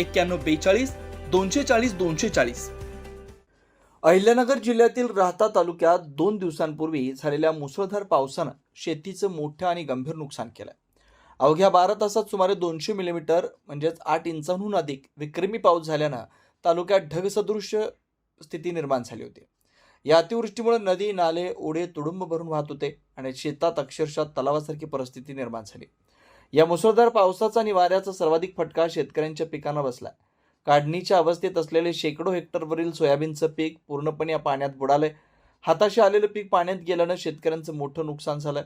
एक्क्याण्णव बेचाळीस दोनशे चाळीस दोनशे चाळीस. अहिल्यानगर जिल्ह्यातील राहता तालुक्यात दोन दिवसांपूर्वी झालेल्या मुसळधार पावसानं शेतीचं मोठं आणि गंभीर नुकसान केलं. अवघ्या बारा तासात सुमारे दोनशे मिलीमीटर म्हणजेच आठ इंचांहून अधिक विक्रमी पाऊस झाल्यानं तालुक्यात ढगसदृश्य स्थिती निर्माण झाली होती. या अतिवृष्टीमुळे नदी नाले ओढे तुडुंब भरून वाहत होते आणि शेतात अक्षरशः तलावासारखी परिस्थिती निर्माण झाली. या मुसळधार पावसाचा आणि वाऱ्याचा सर्वाधिक फटका शेतकऱ्यांच्या पिकांना बसला काढणीच्या अवस्थेत असलेले शेकडो हेक्टरवरील सोयाबीनचं पीक पूर्णपणे या पाण्यात बुडालंय. हाताशी आलेलं पीक पाण्यात गेल्यानं शेतकऱ्यांचं मोठं नुकसान झालं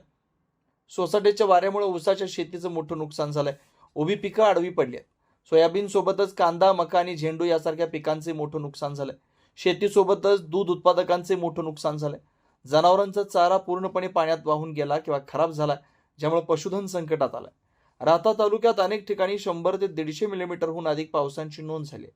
सोसाट्याच्या वाऱ्यामुळे ऊसाच्या शेतीचं मोठं नुकसान झालंय. उभी पिकं आडवी पडली आहेत. सोयाबीनसोबतच कांदा मका आणि झेंडू यासारख्या पिकांचे मोठं नुकसान झालंय. शेतीसोबतच दूध उत्पादकांचे मोठं नुकसान झालंय. जनावरांचा चारा पूर्णपणे पाण्यात वाहून गेला किंवा खराब झाला ज्यामुळे पशुधन संकटात आलं राहता तालुक्यात अनेक ठिकाणी शंभर ते दीडशे मिलीमीटरहून अधिक पावसाची नोंद झाली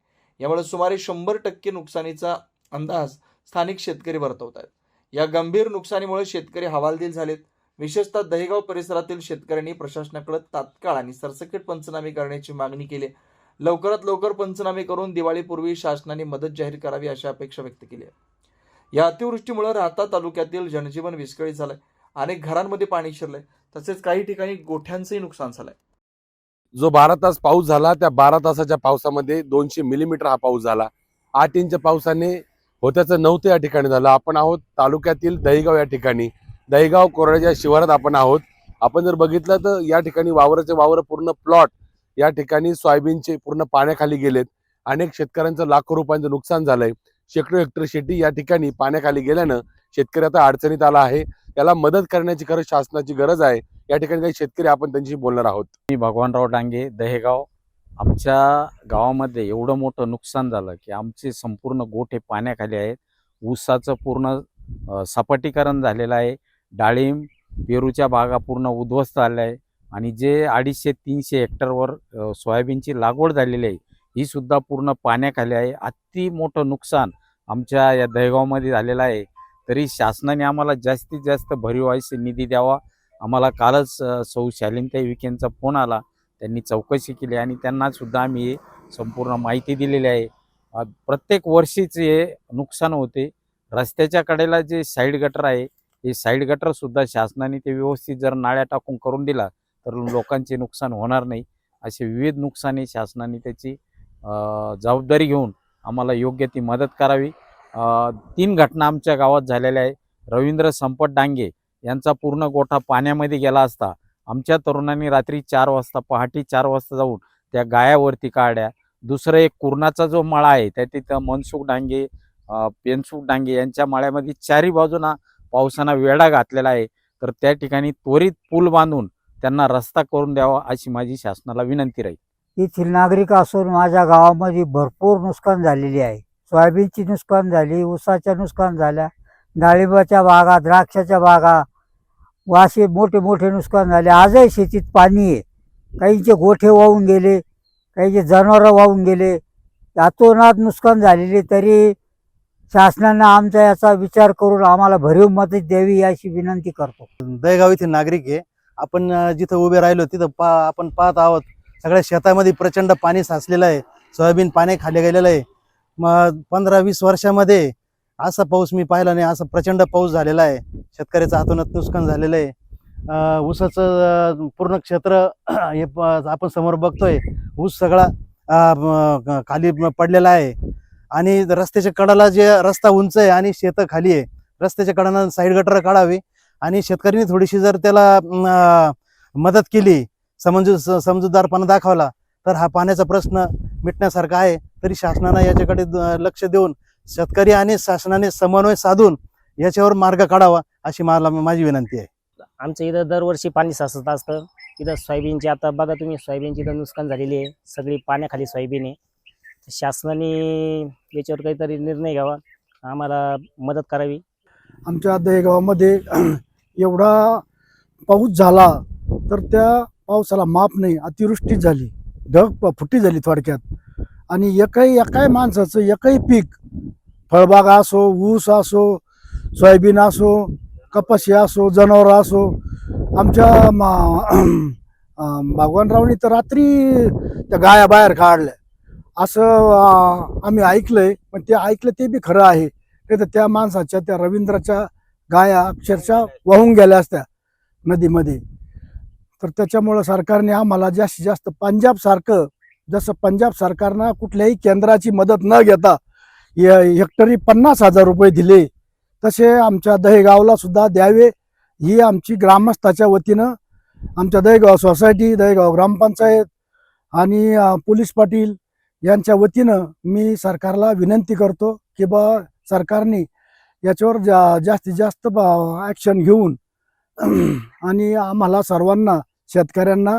यामुळे सुमारे शंभर टक्के नुकसानीचा अंदाज स्थानिक शेतकरी वर्तवत आहेत. या गंभीर नुकसानीमुळे शेतकरी हवालदिल झालेत. विशेषतः दहेगाव परिसरातील शेतकऱ्यांनी प्रशासनाकडे तात्काळ आणि सरसकट पंचनामे करण्याची मागणी केली लवकरात लवकर पंचनामे करून दिवाळीपूर्वी शासनाने मदत जाहीर करावी अशी अपेक्षा व्यक्त केली आहे. या अतिवृष्टीमुळे राहता तालुक्यातील जनजीवन विस्कळीत झालंय. अनेक घरांमध्ये पाणी शिरलंय. तसेच काही ठिकाणी गोठ्यांचंही नुकसान झालंय. जो बारा तास पाऊस झाला त्या बारा तासाच्या पावसामध्ये दोनशे मिलीमीटर हा पाऊस झाला. आठ इंच पावसाने होत्याचं नव्हतं या ठिकाणी झालं. आपण आहोत तालुक्यातील दहीगाव या ठिकाणी. दहीगाव कोरड्याच्या शिवारात आपण आहोत. आपण जर बघितलं तर या ठिकाणी वावराचे वावर पूर्ण प्लॉट या ठिकाणी सोयाबीनचे पूर्ण पाण्याखाली गेलेत. अनेक शेतकऱ्यांचं लाखो रुपयांचं नुकसान झालंय. शेकडो हेक्टर शेती या ठिकाणी पाण्याखाली गेल्यानं शेतकरी आता अडचणीत आला आहे. त्याला मदत करण्याची खरं शासनाची गरज आहे. या ठिकाणी काही शेतकरी आपण त्यांच्याशी बोलणार आहोत. मी भगवानराव डांगे दहेगाव. आमच्या गावामध्ये एवढं मोठं नुकसान झालं की आमचे संपूर्ण गोठे पाण्याखाली आहेत. ऊसाचं पूर्ण सपाटीकरण झालेलं आहे. डाळिंब पेरूच्या बागा पूर्ण उद्ध्वस्त झाल्या आहे आणि जे अडीचशे तीनशे हेक्टरवर सोयाबीनची लागवड झालेली आहे ही सुद्धा पूर्ण पाण्याखाली आहे. अति मोठं नुकसान आमच्या या दहेगावमध्ये झालेलं आहे. तरी शासनाने आम्हाला जास्तीत जास्त भरीव आयुष्य निधी द्यावा. आम्हाला कालच सौ शालिनताई विखेंचा फोन आला. त्यांनी चौकशी केली आणि त्यांनासुद्धा आम्ही संपूर्ण माहिती दिलेली आहे. प्रत्येक वर्षीच हे नुकसान होते. रस्त्याच्या कडेला जे साईड गटर आहे हे साईड गटरसुद्धा शासनाने ते व्यवस्थित जर नाळ्या टाकून करून दिला तर लोकांचे नुकसान होणार नाही. असे विविध नुकसाने शासनाने त्याची जबाबदारी घेऊन आम्हाला योग्य ती मदत करावी. तीन घटना आमच्या गावात झालेल्या आहे. रवींद्र संपत डांगे यांचा पूर्ण गोठा पाण्यामध्ये गेला असता आमच्या तरुणांनी रात्री चार वाजता पहाटे चार वाजता जाऊन त्या गायावरती काढल्या. दुसरं एक कुरणाचा जो मळा आहे त्या तिथं मनसुख डांगे पेनसुख डांगे यांच्या मळ्यामध्ये चारी बाजूना पावसानं वेढा घातलेला आहे. तर त्या ठिकाणी त्वरित पूल बांधून त्यांना रस्ता करून द्यावा अशी माझी शासनाला विनंती राहील. येथील नागरिक असून माझ्या गावामध्ये भरपूर नुकसान झालेली आहे. सोयाबीनची नुकसान झाली ऊसाच्या नुकसान झाल्या डाळिंबाच्या बागा द्राक्षाच्या बागा वासे मोठे मोठे नुकसान झाले. आजही शेतीत पाणी आहे. काहींचे गोठे वाहून गेले काहींचे जनावरं वाहून गेले. यातोनात नुकसान झालेले तरी शासनानं आमचा याचा विचार करून आम्हाला भरीव मदत द्यावी अशी विनंती करतो. दयगाव येथील नागरिक आहे. आपण जिथं उभे राहिलो तिथं पा आपण पाहत आहोत. सगळ्या शेतामध्ये प्रचंड पाणी साचलेलं आहे. सोयाबीन पाणी खाली गेलेलं आहे. मग पंधरा वीस वर्षामध्ये असा पाऊस मी पाहिला नाही असा प्रचंड पाऊस झालेला आहे. शेतकऱ्याचं हातोनात नुकसान झालेलं आहे. ऊसाचं पूर्ण क्षेत्र हे आपण समोर बघतोय. ऊस सगळा खाली पडलेला आहे. आणि रस्त्याच्या कडाला जे रस्ता उंच आहे आणि शेतं खाली आहे रस्त्याच्या कडानं साईड गटर काढावी आणि शेतकऱ्यांनी थोडीशी जर त्याला मदत केली समजू समजूतदारपणा दाखवला तर हा पाण्याचा प्रश्न मिटण्यासारखा आहे. तरी शासनानं याच्याकडे लक्ष देऊन शेतकरी आणि शासनाने समन्वय साधून याच्यावर मार्ग काढावा अशी मला माझी विनंती आहे. आमच्या इथं दरवर्षी पाणी साचत असतं. इथं सोयाबीनची आता बघा तुम्ही सोयाबीनची इथं नुकसान झालेली आहे. सगळी पाण्याखाली सोयाबीन आहे. शासनाने याच्यावर काहीतरी निर्णय घ्यावा. आम्हाला मदत करावी. आमच्या दहेगावामध्ये एवढा पाऊस झाला तर त्या पावसाला माप नाही. अतिवृष्टी झाली. ढग प- फुटी झाली थोडक्यात. आणि एकही एकाही माणसाचं एकही पीक फळबागा असो ऊस असो सोयाबीन असो कपाशी असो जनावरं असो आमच्या मा भगवानरावनी तर रात्री त्या गाया बाहेर काढल्या. असं आम्ही आम्ही ऐकलंय पण ते ऐकलं ते बी खरं आहे. नाही तर त्या माणसाच्या त्या रवींद्राच्या गाया अक्षरशः वाहून गेल्या असत्या नदीमध्ये. तर त्याच्यामुळं सरकारने आम्हाला जास्तीत जास्त पंजाबसारखं जसं पंजाब सरकारनं कुठल्याही केंद्राची मदत न घेता हेक्टरी पन्नास हजार रुपये दिले तसे आमच्या दहेगावला सुद्धा द्यावे ही आमची ग्रामस्थाच्या वतीनं आमच्या दहेगाव सोसायटी दहेगाव ग्रामपंचायत आणि पोलीस पाटील यांच्या वतीनं मी सरकारला विनंती करतो की बा सरकारने याच्यावर जा जास्तीत जास्त ॲक्शन घेऊन आणि आम्हाला सर्वांना शेतकऱ्यांना